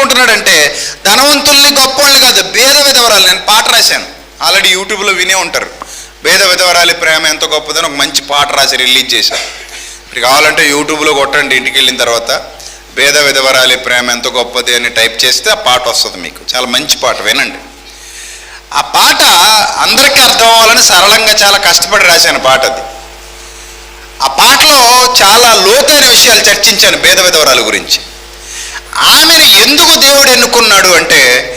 ఏమనుకుంటున్నాడంటే ధనవంతుల్ని గొప్పవాళ్ళు కాదు భేద విధవరాలు. నేను పాట రాశాను. ఆల్రెడీ యూట్యూబ్లో వినే ఉంటారు. భేద విధవరాలి ప్రేమ ఎంత గొప్పదని ఒక మంచి పాట రాసి రిలీజ్ చేశారు. ఇప్పుడు కావాలంటే యూట్యూబ్లో కొట్టండి ఇంటికి వెళ్ళిన తర్వాత. భేద విధవరాలి ప్రేమ ఎంత గొప్పది అని టైప్ చేస్తే ఆ పాట వస్తుంది మీకు. చాలా మంచి పాట వినండి. ఆ పాట అందరికీ అర్థం అవ్వాలని సరళంగా చాలా కష్టపడి రాశాను పాట అది. ఆ పాటలో చాలా లోతైన విషయాలు చర్చించాను భేద విధవరాల గురించి. ఆమెను ఎందుకు దేవుడు ఎన్నుకున్నాడు అంటే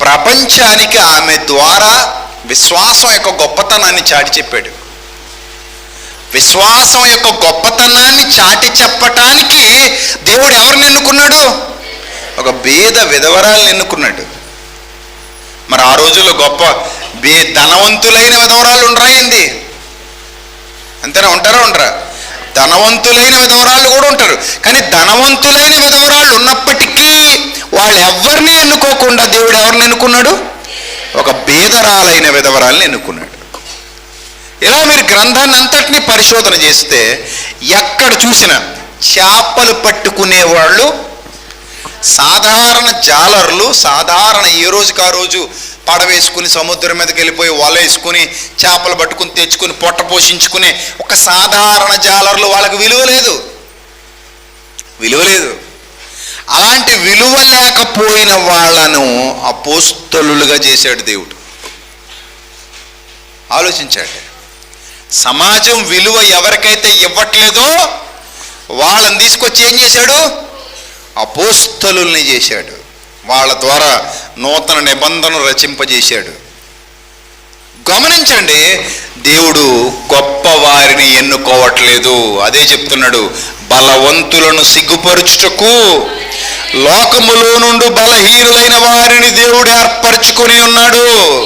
ప్రపంచానికి ఆమె ద్వారా విశ్వాసం యొక్క గొప్పతనాన్ని చాటి చెప్పాడు. విశ్వాసం యొక్క గొప్పతనాన్ని చాటి చెప్పటానికి దేవుడు ఎవరిని ఎన్నుకున్నాడు? ఒక భేద విధవరాలను ఎన్నుకున్నాడు. మరి ఆ రోజుల్లో గొప్ప బే ధనవంతులైన విధవరాలు ఉండరాయింది అంతేనా? ఉంటారా? ఉండరా? ధనవంతులైన విధవరాళ్ళు కూడా ఉంటారు. కానీ ధనవంతులైన విధవరాళ్ళు ఉన్నప్పటికీ వాళ్ళు ఎవరిని ఎన్నుకోకుండా దేవుడు ఎవరిని ఎన్నుకున్నాడు? ఒక బీదరాలైన విధవరాల్ని ఎన్నుకున్నాడు. ఇలా మీరు గ్రంథాన్ని అంతటినీ పరిశోధన చేస్తే ఎక్కడ చూసినా చేపలు పట్టుకునే వాళ్ళు సాధారణ జాలర్లు సాధారణ ఏ రోజుకు ఆ రోజు పడవేసుకుని సముద్రం మీదకి వెళ్ళిపోయి వల వేసుకుని చేపలు పట్టుకుని తెచ్చుకుని పొట్ట పోషించుకునే ఒక సాధారణ జాలర్లు వాళ్ళకి విలువ లేదు. విలువ లేదు. అలాంటి విలువ లేకపోయిన వాళ్ళను అపోస్తలులుగా చేశాడు దేవుడు. ఆలోచించాడు. సమాజం విలువ ఎవరికైతే ఇవ్వట్లేదో వాళ్ళని తీసుకొచ్చి ఏం చేశాడు? అపోస్తలుల్ని చేశాడు. వాళ్ళ ద్వారా నూతన నిబంధన రచింపజేశాడు. గమనించండి దేవుడు గొప్ప వారిని ఎన్నుకోవట్లేదు. అదే చెప్తున్నాడు బలవంతులను సిగ్గుపరుచుటకు లోకములో నుండి బలహీనులైన వారిని దేవుడు ఏర్పరచుకొని ఉన్నాడు.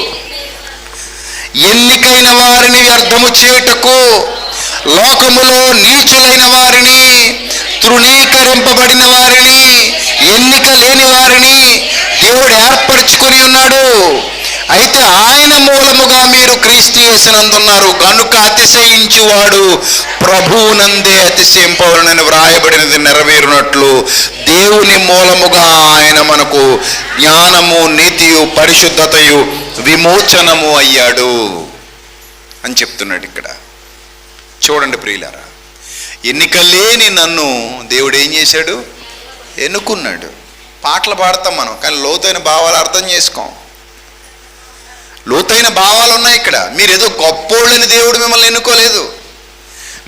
ఎన్నికైన వారిని వ్యర్థము చేయుటకు లోకములో నీచులైన వారిని తృణీకరింపబడిన వారిని ఎన్నిక లేని వారిని దేవుడు ఏర్పరచుకుని ఉన్నాడు. అయితే ఆయన మూలముగా మీరు క్రీస్తు యేసునందున్నారు. గనుక అతిశయించువాడు ప్రభువునందే అతిశయింపవలనని వ్రాయబడినది నెరవేరునట్లు దేవుని మూలముగా ఆయన మనకు జ్ఞానము నీతియు పరిశుద్ధతయు విమోచనము అయ్యాడు అని చెప్తున్నాడు ఇక్కడ. చూడండి ప్రియులారా ఎన్నిక లేని నన్ను దేవుడు ఏం చేశాడు? ఎన్నుకున్నాడు. పాటలు పాడతాం మనం కానీ లోతైన భావాలు అర్థం చేసుకోం. లోతైన భావాలు ఉన్నాయి ఇక్కడ. మీరు ఏదో గొప్పోళ్ళని దేవుడు మిమ్మల్ని ఎన్నుకోలేదు.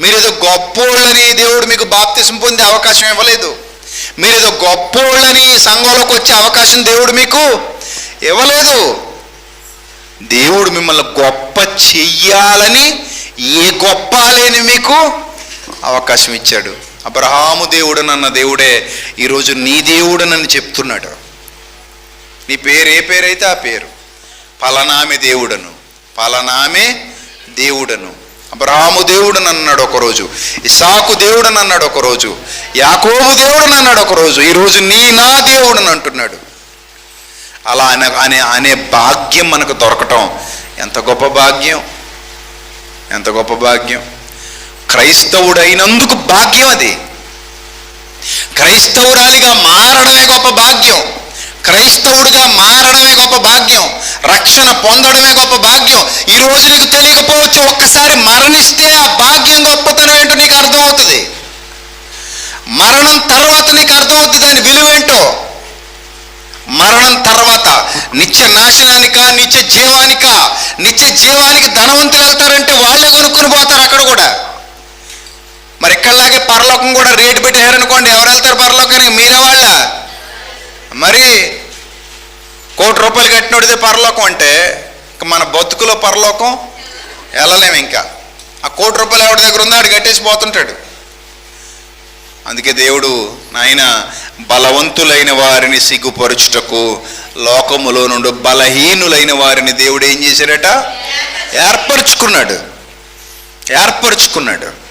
మీరు ఏదో గొప్పోళ్ళని దేవుడు మీకు బాప్తిసం పొందే అవకాశం ఇవ్వలేదు. మీరు ఏదో గొప్పోళ్ళని సంఘంలోకి వచ్చే అవకాశం దేవుడు మీకు ఇవ్వలేదు. దేవుడు మిమ్మల్ని గొప్ప చెయ్యాలని ఏ గొప్ప లేని మీకు అవకాశం ఇచ్చాడు. అబ్రహాము దేవుడనన్న దేవుడే ఈరోజు నీ దేవుడనని చెప్తున్నాడు. నీ పేరు ఏ పేరైతే ఆ పేరు? పలనామె దేవుడను. పలనామె దేవుడను. అబ్రహాము దేవుడని అన్నాడు ఒకరోజు. ఇసాకు దేవుడని అన్నాడు ఒకరోజు. యాకోబు దేవుడని అన్నాడు ఒకరోజు. ఈరోజు నీ నా దేవుడని అంటున్నాడు. అలా అనే అనే అనే భాగ్యం మనకు దొరకటం ఎంత గొప్ప భాగ్యం. ఎంత గొప్ప భాగ్యం. క్రైస్తవుడైనందుకు భాగ్యం అది. క్రైస్తవురాలిగా మారడమే గొప్ప భాగ్యం. క్రైస్తవుడిగా మారడమే గొప్ప భాగ్యం. రక్షణ పొందడమే గొప్ప భాగ్యం. ఈ రోజు నీకు తెలియకపోవచ్చు ఒక్కసారి మరణిస్తే ఆ భాగ్యం గొప్పతనం ఏంటో నీకు అర్థమవుతుంది. మరణం తర్వాత నీకు అర్థమవుతుంది దాని విలువేంటో మరణం తర్వాత నిత్య నాశనానిక నిత్య జీవానిక నిత్య జీవానికి ధనవంతులు వెళ్తారంటే వాళ్ళే కొనుక్కుని పోతారు అక్కడ కూడా. మరి ఇక్కడలాగే పరలోకం కూడా రేటు పెట్టారనుకోండి ఎవరు వెళ్తారు పరలోకానికి? మీరే వాళ్ళ. మరి కోటి రూపాయలు కట్టినోడిదే పరలోకం అంటే మన బతుకులో పరలోకం వెళ్ళలేము ఇంకా. ఆ కోటి రూపాయలు ఎవరి దగ్గర ఉందో ఆడు కట్టేసి పోతుంటాడు. అందుకే దేవుడు నాయన బలవంతులైన వారిని సిగ్గుపరుచుటకు లోకములో నుండి బలహీనులైన వారిని దేవుడు ఏం చేశాడట? ఏర్పరచుకున్నాడు. ఏర్పరచుకున్నాడు.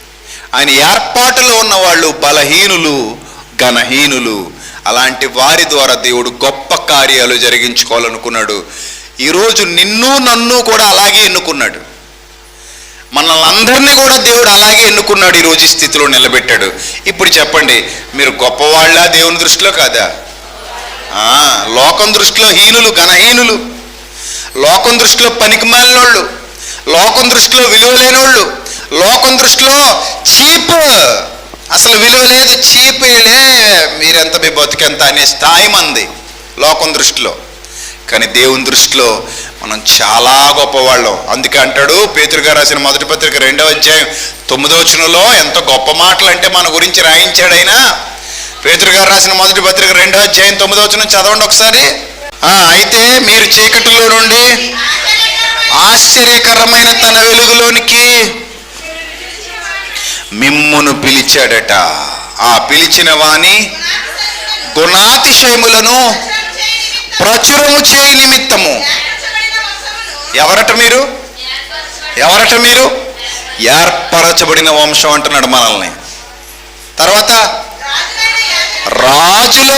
ఆయన ఏర్పాటులో ఉన్నవాళ్ళు బలహీనులు ఘనహీనులు. అలాంటి వారి ద్వారా దేవుడు గొప్ప కార్యాలు జరిగించుకోవాలనుకున్నాడు. ఈరోజు నిన్ను నన్ను కూడా అలాగే ఎన్నుకున్నాడు. మనల్ని అందరినీ కూడా దేవుడు అలాగే ఎన్నుకున్నాడు ఈరోజు ఈ స్థితిలో నిలబెట్టాడు. ఇప్పుడు చెప్పండి మీరు గొప్పవాళ్ళ దేవుని దృష్టిలో కాదా? లోకం దృష్టిలో హీనులు ఘనహీనులు. లోకం దృష్టిలో పనికిమాలినోళ్ళు. లోకం దృష్టిలో విలువ లేనోళ్ళు లోకం దృష్టిలో చీప్. అసలు విలువ లేదు చీప్ మీరెంత మీ బతుకెంత అనే స్థాయి మంది లోకం దృష్టిలో. కానీ దేవుని దృష్టిలో మనం చాలా గొప్పవాళ్ళం. అందుకే అంటాడు పేతురుగా రాసిన మొదటి పత్రిక రెండవ అధ్యాయం తొమ్మిదవ వచనంలో ఎంత గొప్ప మాటలు అంటే మన గురించి రాయించాడైనా ఆయన. రాసిన మొదటి పత్రిక రెండవ అధ్యాయం తొమ్మిదవ వచనం చదవండి ఒకసారి. అయితే మీరు చీకటిలో నుండి ఆశ్చర్యకరమైన తన వెలుగులోనికి మిమ్మును పిలిచాడట. ఆ పిలిచిన వాణి గుణాతిశయములను ప్రచురము చేయి నిమిత్తము. ఎవరట మీరు? ఎవరట మీరు? ఏర్పరచబడిన వంశం అంటున్నాడు మనల్ని. తర్వాత రాజులు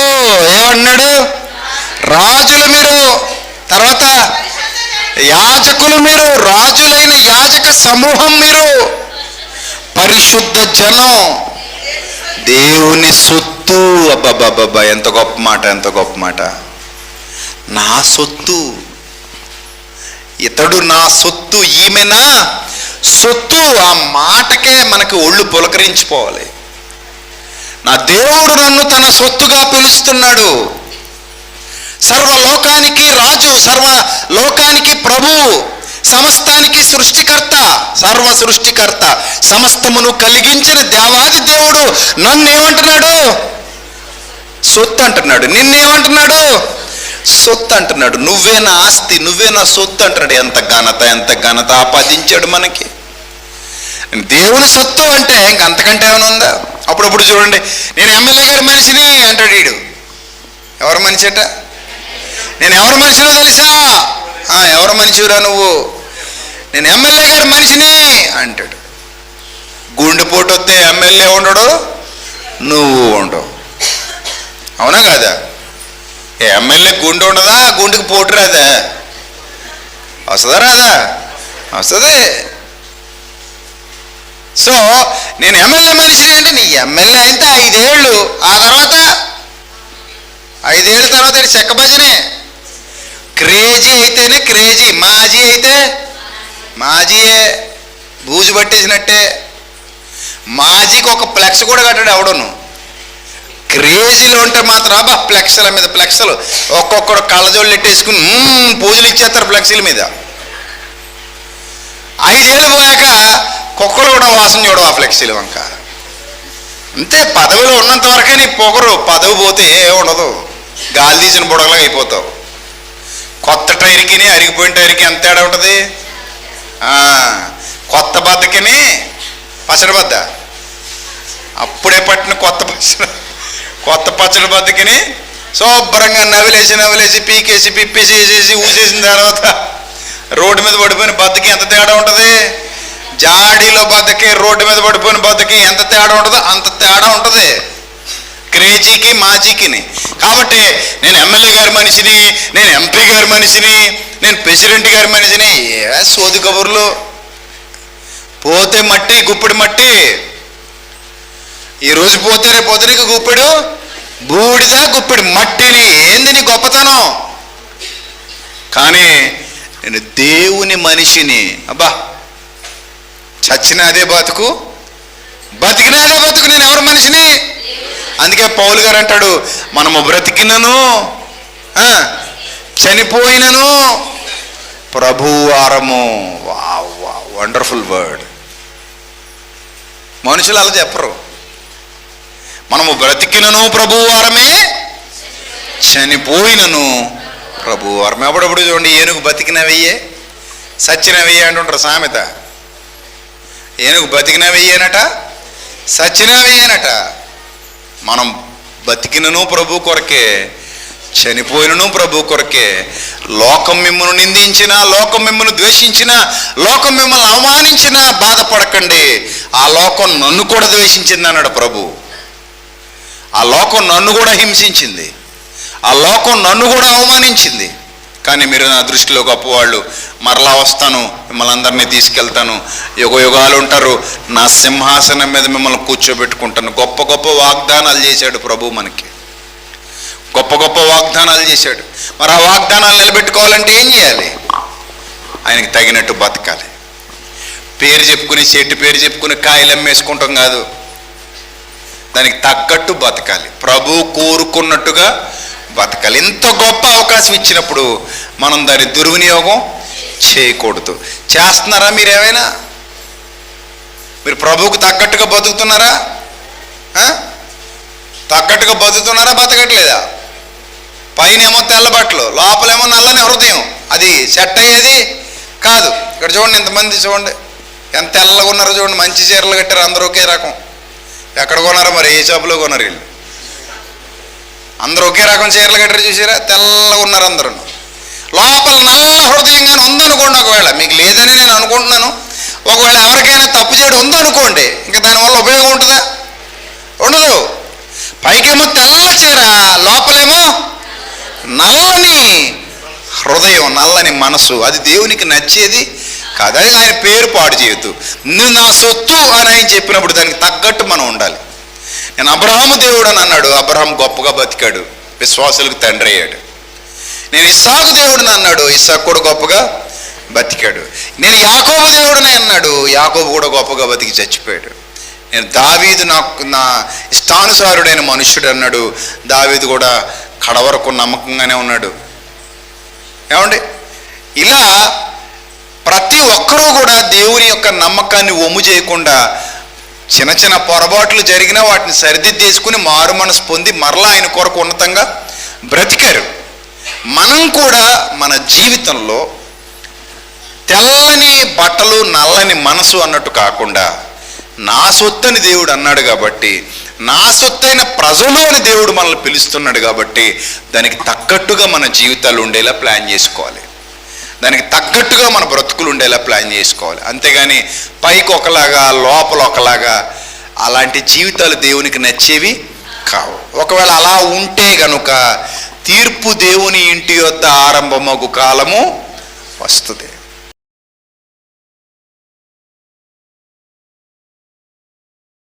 ఏమన్నాడు? రాజులు మీరు. తర్వాత యాజకులు మీరు. రాజులైన యాజక సమూహం మీరు. పరిశుద్ధ జనం. దేవుని సొత్తు. అబ్బబ్బబ్బబ్బా ఎంత గొప్ప మాట ఎంత గొప్ప మాట. నా సొత్తు. ఇతడు నా సొత్తు ఈమెనా? సొత్తు ఆ మాటకే మనకి ఒళ్ళు పులకరించిపోవాలి. నా దేవుడు నన్ను తన సొత్తుగా పిలుస్తున్నాడు. సర్వలోకానికి రాజు సర్వ లోకానికి ప్రభు. సమస్తానికి సృష్టికర్త సర్వ సృష్టికర్త. సమస్తమును కలిగించిన దేవాది దేవుడు నన్ను ఏమంటున్నాడు సొత్తు అంటున్నాడు నిన్నేమంటున్నాడు? సొత్తు అంటున్నాడు నువ్వే నా ఆస్తి నువ్వే నా సొత్తు అంటున్నాడు. ఎంత ఘనత ఎంత ఘనత ఆపాదించాడు మనకి. దేవుని సొత్తు అంటే ఇంక అంతకంటే ఏమైనా ఉందా? అప్పుడప్పుడు చూడండి. నేను ఎమ్మెల్యే గారి మనిషిని అంటాడు వీడు ఎవరు మనిషి అట? నేను ఎవరు మనిషినో తెలుసా? ఎవరు మనిషిరా నువ్వు? నేను ఎమ్మెల్యే గారి మనిషిని అంటాడు. గుండెపోటు వస్తే ఎమ్మెల్యే ఉండడు నువ్వు ఉండవు. అవునా కాదా? ఎమ్మెల్యే గుండె ఉండదా? గుండెకి పోటు రాదా? వస్తుందా రాదా? వస్తుంది. సో నేను ఎమ్మెల్యే మనిషిని అంటే నీ ఎమ్మెల్యే అయితే ఐదేళ్ళు ఆ తర్వాత ఐదేళ్ళ తర్వాత చెక్క భజనే. క్రేజీ అయితేనే క్రేజీ మాజీ అయితే మాజీయే బూజు పట్టేసినట్టే. మాజీకి ఒక ఫ్లెక్స్ కూడా కట్టాడు ఎవడను. క్రేజీలో ఉంటే మాత్రం అబ్బా ఫ్లెక్స్ల మీద ఫ్లెక్స్లు. ఒక్కొక్కడు కళ్ళజోళ్ళు ఎట్టేసుకుని పూజలు ఇచ్చేస్తారు ఫ్లెక్సీల మీద. ఐదేళ్ళు పోయాక కుక్కలు కూడా వాసన చూడవు ఆ ఫ్లెక్సీలు వంక. అంతే పదవిలో ఉన్నంత వరకే నీ పొగరు పదవి పోతే ఏ ఉండదు గాలి తీసిన బుడగలాగా అయిపోతావు. కొత్త టైర్కి అరిగిపోయిన టైర్కి ఎంత తేడా ఉంటుంది? కొత్త బద్దకిని పచ్చడి బద్ద. అప్పుడే పట్టిన కొత్త పచ్చడి కొత్త పచ్చడి బద్దకిని శుభ్రంగా నవిలేసి నవిలేసి పీకేసి పిప్పేసి వేసేసి ఊసేసిన తర్వాత రోడ్డు మీద పడిపోయిన బద్దకి ఎంత తేడా ఉంటుంది? జాడీలో బద్దకి రోడ్డు మీద పడిపోయిన బద్దకి ఎంత తేడా ఉంటుందో అంత తేడా ఉంటుంది. క్రేజీకి మాజీకిని. కాబట్టి నేను ఎమ్మెల్యే గారి మనిషిని నేను ఎంపీ గారి మనిషిని నేను ప్రెసిడెంట్ గారి మనిషిని ఏ సోది కబుర్లు. పోతే మట్టి గుప్పిడి మట్టి. ఈ రోజు పోతే రేపు పొద్దునకి గుప్పెడు. బూడిద గుప్పెడు మట్టిని. ఏంది నీ గొప్పతనం? కానీ నేను దేవుని మనిషిని. అబ్బా చచ్చిన అదే బతుకు బతికిన అదే బతుకు అందుకే పౌలు గారు అంటాడు మనము బ్రతికినను ఆ, చనిపోయినను. ప్రభువారము వా వండర్ఫుల్ వర్డ్. మనుషులు అలా చెప్పరు. మనము బ్రతికినను ప్రభువారమే చనిపోయినను ప్రభువారం అప్పుడప్పుడు చూడండి ఏనుగు బతికిన వెయ్యే సచ్చిన వెయ్యి అంటుంటారు సామెత. ఏనుగు బతికిన వెయ్యేనట వెయ్యేనట. మనం బతికినను ప్రభు కొరకే చనిపోయినను ప్రభు కొరకే లోకం మిమ్మల్ని నిందించిన లోకం మిమ్మల్ని ద్వేషించిన లోకం మిమ్మల్ని అవమానించిన బాధపడకండి. ఆ లోకం నన్ను కూడా ద్వేషించింది అన్నాడు ప్రభు. ఆ లోకం నన్ను కూడా హింసించింది. ఆ లోకం నన్ను కూడా అవమానించింది. కానీ మీరు నా దృష్టిలో గొప్పవాళ్ళు మరలా వస్తాను మిమ్మల్ని అందరినీ తీసుకెళ్తాను. యుగ యుగాలు ఉంటారు నా సింహాసనం మీద మిమ్మల్ని కూర్చోబెట్టుకుంటాను. గొప్ప గొప్ప వాగ్దానాలు చేశాడు ప్రభు మనకి. గొప్ప గొప్ప వాగ్దానాలు చేశాడు. మరి ఆ వాగ్దానాలు నిలబెట్టుకోవాలంటే ఏం చేయాలి? ఆయనకి తగినట్టు బతకాలి. పేరు చెప్పుకుని చెట్టు పేరు చెప్పుకుని కాయలు అమ్మేసుకుంటాం కాదు. దానికి తగ్గట్టు బతకాలి. ప్రభు కోరుకున్నట్టుగా బతకాలి. ఇంత గొప్ప అవకాశం ఇచ్చినప్పుడు మనం దాని దుర్వినియోగం చేయకూడదు. చేస్తున్నారా మీరు ఏమైనా మీరు ప్రభువుకు తగ్గట్టుగా బతుకుతున్నారా? తగ్గట్టుగా బతుకుతున్నారా బతకట్లేదా? పైనేమో తెల్ల బట్టలు లోపలేమో నల్లని హృదయం. అది సెట్ అయ్యేది కాదు. ఇక్కడ చూడండి ఇంతమంది చూడండి. ఎంత తెల్లగా ఉన్నారో చూడండి. మంచి చీరలు కట్టారు. అందరూ ఒకే రకం. ఎక్కడ కొన్నారో మరి? ఏ షాపులో కొన్నారు వీళ్ళు? అందరూ ఒకే రకం చీరలు కట్టారు చూసారా? తెల్లగా ఉన్నారు అందరూ. లోపల నల్ల హృదయంగా ఉందనుకోండి ఒకవేళ. మీకు లేదని నేను అనుకుంటున్నాను. ఒకవేళ ఎవరికైనా తప్పు చేయడం ఉందనుకోండి ఇంకా దానివల్ల ఉపయోగం ఉంటుందా? ఉండదు. పైకేమో తెల్ల చీర లోపలేమో నల్లని హృదయం నల్లని మనసు. అది దేవునికి నచ్చేది కాదని ఆయన పేరు పాడు చేయొద్దు. నువ్వు నా సొత్తు అని ఆయన చెప్పినప్పుడు దానికి తగ్గట్టు మనం ఉండాలి. నేను అబ్రహాము దేవుడు అని అన్నాడు. అబ్రహాం గొప్పగా బతికాడు. విశ్వాసులకు తండ్రి అయ్యాడు. నేను ఇస్సాకు దేవుడిని అన్నాడు. ఇస్సాకు కూడా గొప్పగా బతికాడు. నేను యాకోబు దేవుడిని అన్నాడు. యాకోబు కూడా గొప్పగా బతికి చచ్చిపోయాడు. నేను దావీదు నాకు నా ఇష్టానుసారుడైన మనుష్యుడు అన్నాడు. దావీదు కూడా కడవరకు నమ్మకంగానే ఉన్నాడు. ఏమండి? ఇలా ప్రతి ఒక్కరూ కూడా దేవుని యొక్క నమ్మకాన్ని ఒమ్ము చేయకుండా చిన్న చిన్న పొరపాట్లు జరిగినా వాటిని సరిదిద్దేసుకుని మారు మనసు పొంది మరలా ఆయన కొరకు ఉన్నతంగా బ్రతికారు. మనం కూడా మన జీవితంలో తెల్లని బట్టలు నల్లని మనసు అన్నట్టు కాకుండా నా సొత్తని దేవుడు అన్నాడు కాబట్టి నా సొత్తైన ప్రజలు దేవుడు మనల్ని పిలుస్తున్నాడు కాబట్టి దానికి తగ్గట్టుగా మన జీవితాలు ఉండేలా ప్లాన్ చేసుకోవాలి. దానికి తగ్గట్టుగా మన బ్రతుకులు ఉండేలా ప్లాన్ చేసుకోవాలి. అంతేగాని పైకి ఒకలాగా లోపల ఒకలాగా అలాంటి జీవితాలు దేవునికి నచ్చేవి కావు. ఒకవేళ అలా ఉంటే గనుక తీర్పు దేవుని ఇంటి యొద్ద ఆరంభమగు కాలము వస్తుంది.